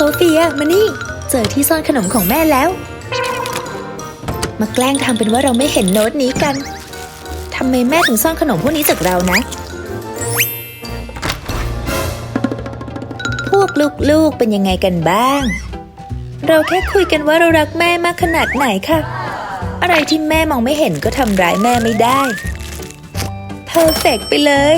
โซเฟียมานี่ เจอที่ซ่อนขนมของแม่แล้ว มาแกล้งทำเป็นว่าเราไม่เห็นโน้ตนี้กันทำไมแม่ถึงซ่อนขนมพวกนี้จากเรานะ พวกลูกๆเป็นยังไงกันบ้าง เราแค่คุยกันว่าเรารักแม่มากขนาดไหนค่ะ อะไรที่แม่มองไม่เห็นก็ทำร้ายแม่ไม่ได้ เพอร์เฟกไปเลย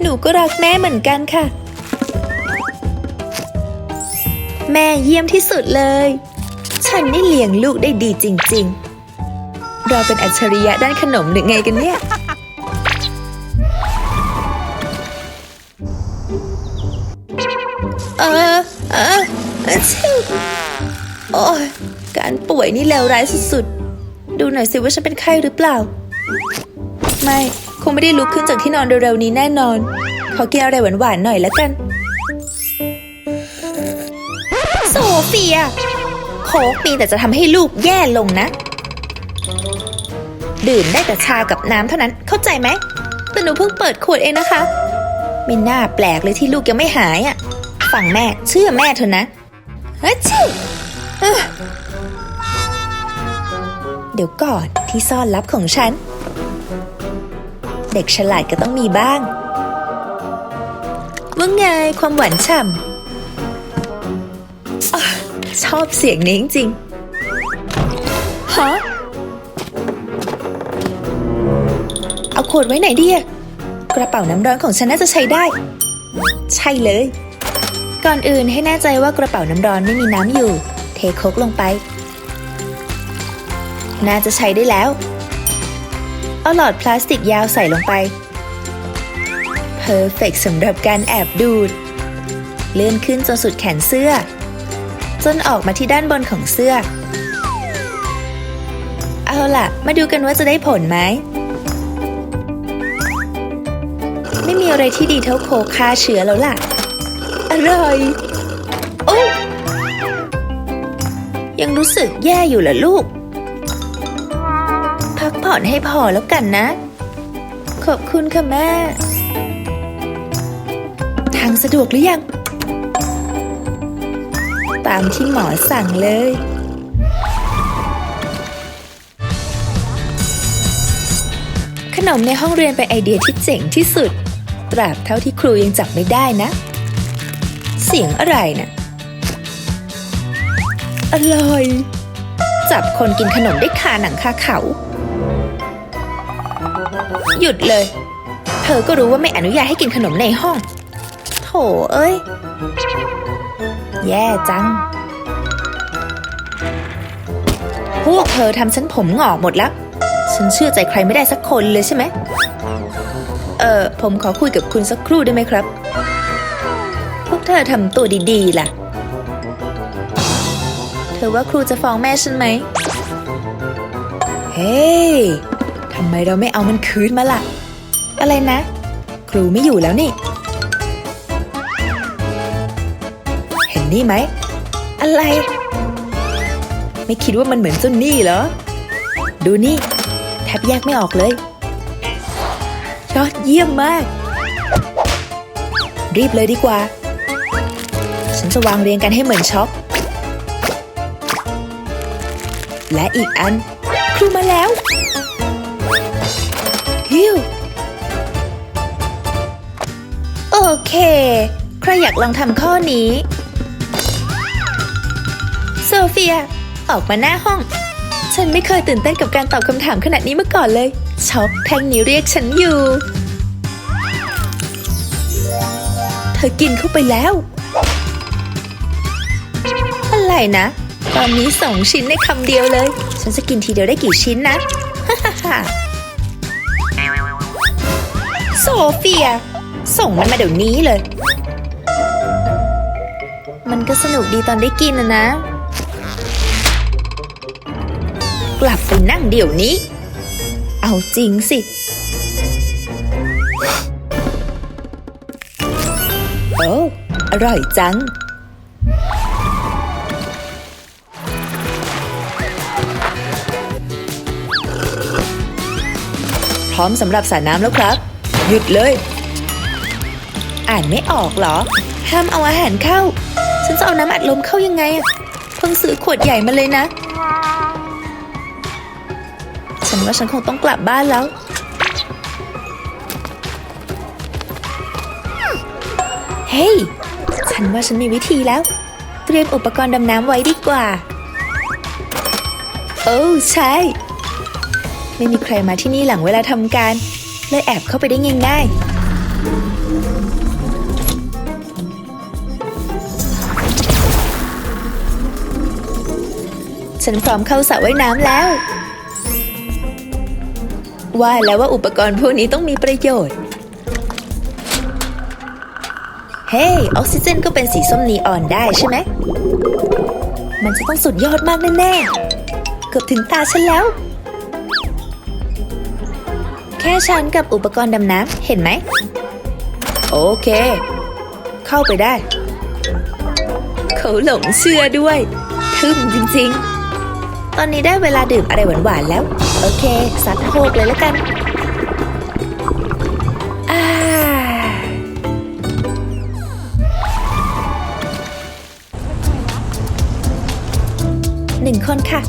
หนูก็รักแม่เหมือนกันค่ะ แม่เยี่ยมที่สุดเลย ฉันนี่เลี้ยงลูกได้ดีจริง ๆ เราเป็นอัจฉริยะด้านขนมหรือไงกันเนี่ย เออเออชิโอ้ยการป่วยนี่เลวร้ายสุดๆ ดูหน่อยสิว่าฉันเป็นไข้หรือเปล่า ไม่ คงไม่ได้ลุกขึ้นจากที่นอนเร็วๆนี้แน่นอน ขอกินอะไรหวานๆหน่อยแล้วกัน เฟีย โค้กมีแต่จะทำให้ลูกแย่ลงนะ ดื่มได้แต่ชากับน้ำเท่านั้นเข้าใจไหมแต่หนูเพิ่งเปิดขวดเองนะคะ ไม่น่าแปลกเลยที่ลูกยังไม่หายอะฟังแม่เชื่อแม่เถอะนะเฮ้ยชิเดี๋ยวก่อนที่ซ่อนลับของฉัน เด็กฉลาดก็ต้องมีบ้าง ว่าไงความหวานฉ่ำ ชอบเสียงนี้จริงฮะเอาขวดไว้ไหนดีอะกระเป๋าน้ำร้อนของฉันน่าจะใช้ได้ ใช่เลย ก่อนอื่นให้แน่ใจว่ากระเป๋าน้ำร้อนไม่มีน้ำอยู่ เทโคกลงไป น่าจะใช้ได้แล้ว เอาหลอดพลาสติกยาวใส่ลงไปเพอร์เฟกสำหรับการแอบดูด เลื่อนขึ้นจนสุดแขนเสื้อ จนออกมาที่ด้านบนของเสื้อ เอาล่ะ มาดูกันว่าจะได้ผลไหม ไม่มีอะไรที่ดีเท่าโคกฆ่าเชื้อแล้วล่ะ อร่อยโอ้ยังรู้สึกแย่อยู่เหรอลูก พักผ่อนให้พอแล้วกันนะ ขอบคุณค่ะแม่ ทางสะดวกหรือยังามที่หมอสั่งเลย ขนมในห้องเรียนเป็นไอเดียที่เจ๋งที่สุด ตราบเท่าที่ครูยังจับไม่ได้นะ เสียงอะไรนะ่ะอร่อย จับคนกินขนมได้คาหนังคาเขา หยุดเลย เธอก็รู้ว่าไม่อนุญาตให้กินขนมในห้อง โถเอ้ย แย่จัง พวกเธอทำฉันผมหงอกหมดแล้ว ฉันเชื่อใจใครไม่ได้สักคนเลยใช่ไหม เออผมขอคุยกับคุณสักครู่ได้ไหมครับ พวกเธอทำตัวดีๆล่ะ เธอว่าครูจะฟ้องแม่ฉันไหม เฮ้ยทำไมเราไม่เอามันคืนมาล่ะ อะไรนะ ครูไม่อยู่แล้วนี่ นี่ไหม อะไร ไม่คิดว่ามันเหมือนเจ้านี่เหรอ ดูนี่ แทบแยกไม่ออกเลย ยอดเยี่ยมมาก รีบเลยดีกว่า ฉันจะวางเรียงกันให้เหมือนช็อกและอีกอัน ครูมาแล้วฮิวโอเค ใครอยากลองทำข้อนี้ เฟีย ออกมาหน้าห้อง ฉันไม่เคยตื่นเต้นกับการตอบคำถามขนาดนี้มาก่อนเลย ช็อกแท่งนี้เรียกฉันอยู่ เธอกินเข้าไปแล้ว อะไรนะ ตอนนี้สองชิ้นในคำเดียวเลย ฉันจะกินทีเดียวได้กี่ชิ้นนะโซเฟีย ส่งมันมาเดี๋ยวนี้เลย มันก็สนุกดีตอนได้กินนะนะ กลับไปนั่งเดี๋ยวนี้ เอาจริงสิ โอ้ อร่อยจัง พร้อมสำหรับสาน้ำแล้วครับ หยุดเลย อ่านไม่ออกเหรอ ห้ามเอาอาหารเข้า ฉันจะเอาน้ำอัดลมเข้ายังไงอะเพิ่งซื้อขวดใหญ่มาเลยนะ ว่าฉันคงต้องกลับบ้านแล้ว เฮ้ย ฉันว่าฉันมีวิธีแล้ว เตรียมอุปกรณ์ดำน้ำไว้ดีกว่า โอ้ใช่ ไม่มีใครมาที่นี่หลังเวลาทำการ เลยแอบเข้าไปได้ง่ายๆฉันพร้อมเข้าสระว่ายน้ำแล้ว ว่าแล้วว่าอุปกรณ์พวกนี้ต้องมีประโยชน์ เฮ้ยออกซิเจนก็เป็นสีส้มนีออนได้ใช่ไหม มันจะต้องสุดยอดมากแน่ๆ เกือบถึงตาฉันแล้ว แค่ฉันกับอุปกรณ์ดำน้ำเห็นไหม โอเค เข้าไปได้ เขาหลงเชื่อด้วย ทึ่มจริงๆ ตอนนี้ได้เวลาดื่มอะไรหวานๆแล้ว โอเคซัดโฮกเลยแล้วกันอ่าหนึ่งคนค่ะ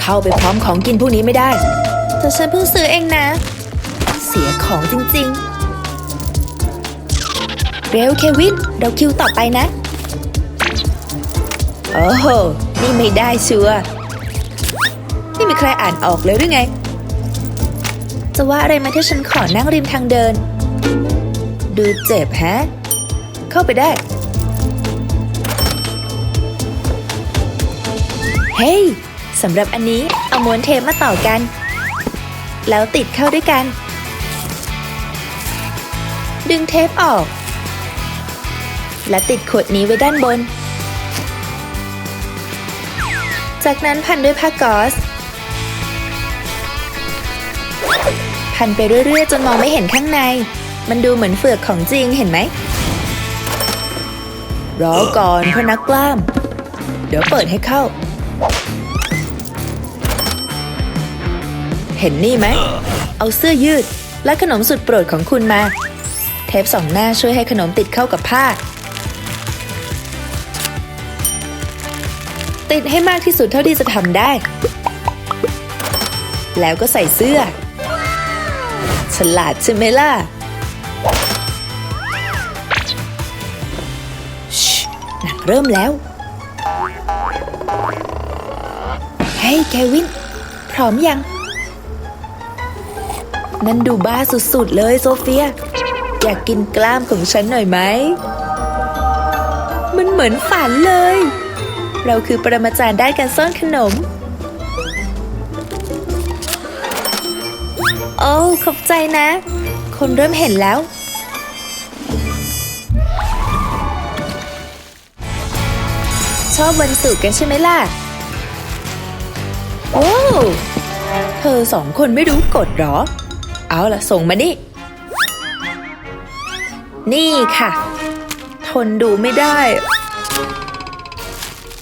เข้าไปพร้อมของกินพวกนี้ไม่ได้ แต่ฉันเพิ่งซื้อเองนะ เสียของจริงๆ เร็วเควิน เราคิวต่อไปนะ โอ้โห นี่ไม่ได้ชัวร์นี่มีใครอ่านออกเลยหรือไง จะว่าอะไรมาที่ฉันขอนั่งริมทางเดิน ดูเจ็บแฮะ เข้าไปได้ เฮ้ย สำหรับอันนี้เอาม้วนเทปมาต่อกัน แล้วติดเข้าด้วยกัน ดึงเทปออก และติดขวดนี้ไว้ด้านบน จากนั้นพันด้วยผ้าก๊อซพันไปเรื่อยๆ จนมองไม่เห็นข้างใน มันดูเหมือนเฟือกของจริงเห็นไหมรอก่อนพ่อนักกล้าม เดี๋ยวเปิดให้เข้า เห็นนี่ไหม เอาเสื้อยืดและขนมสุดโปรดของคุณมา เทปสองหน้าช่วยให้ขนมติดเข้ากับผ้า ติดให้มากที่สุดเท่าที่จะทำได้ แล้วก็ใส่เสื้อ ฉลาดใช่ไหมล่ะชิหนังเริ่มแล้วเฮ้ยเควิน พร้อมยัง นั่นดูบ้าสุดๆเลยโซเฟีย อยากกินกล้ามของฉันหน่อยไหม มันเหมือนฝันเลย เราคือปรมาจารย์ด้านการซ่อนขนม โอ้ขอบใจนะ คนเริ่มเห็นแล้ว ชอบวันศุกร์กันใช่ไหมล่ะ โอ้เธอสองคนไม่รู้กฎหรอ เอาล่ะ ส่งมานี่ นี่ค่ะ ทนดูไม่ได้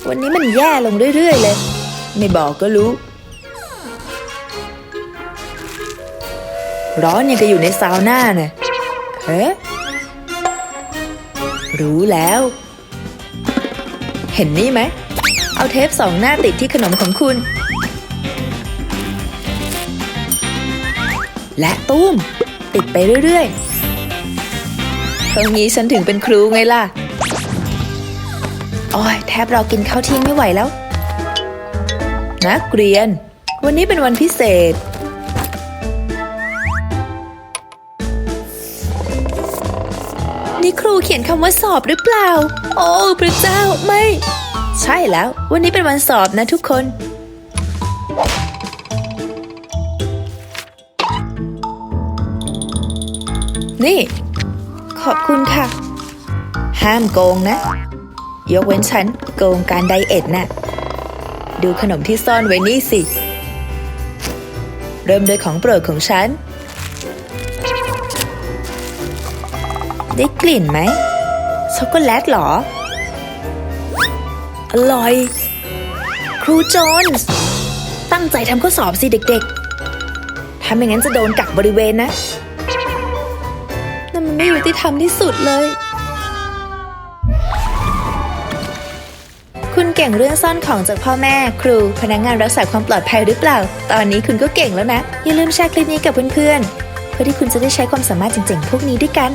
วันนี้มันแย่ลงเรื่อยๆเลย ไม่บอกก็รู้ ร้อนยังก็อยู่ในซาวน่าเนี่ยเฮ้รู้แล้ว เห็นนี่ไหม เอาเทปสองหน้าติดที่ขนมของคุณ และตุ้ม ติดไปเรื่อยๆตรงนี้ฉันถึงเป็นครูไงล่ะ อ้ยแทบเรากินข้าวเที่ยงไม่ไหวแล้ว นักเรียน วันนี้เป็นวันพิเศษ นี่ครูเขียนคำว่าสอบหรือเปล่า โอ้พระเจ้าไม่ ใช่แล้ว วันนี้เป็นวันสอบนะทุกคนนี่ ขอบคุณค่ะ ห้ามโกงนะ ยกเว้นฉันโกงการไดเอทน่ะ ดูขนมที่ซ่อนไว้นี่สิ เริ่มด้วยของโปรดของฉัน ได้กลิ่นไหมช็อกโกแลตเหรอ อร่อย ครูโจนส์ตั้งใจทำข้อสอบสิเด็กๆ ถ้าไม่งั้นจะโดนกักบริเวณนะนั่นมันไม่ยุติธรรมที่สุดเลย เก่งเรื่องซ่อนของจากพ่อแม่ ครู พนักงานรักษาความปลอดภัยหรือเปล่า ตอนนี้คุณก็เก่งแล้วนะ อย่าลืมแชร์คลิปนี้กับเพื่อนๆ เพื่อที่คุณจะได้ใช้ความสามารถเจ๋งๆ พวกนี้ด้วยกัน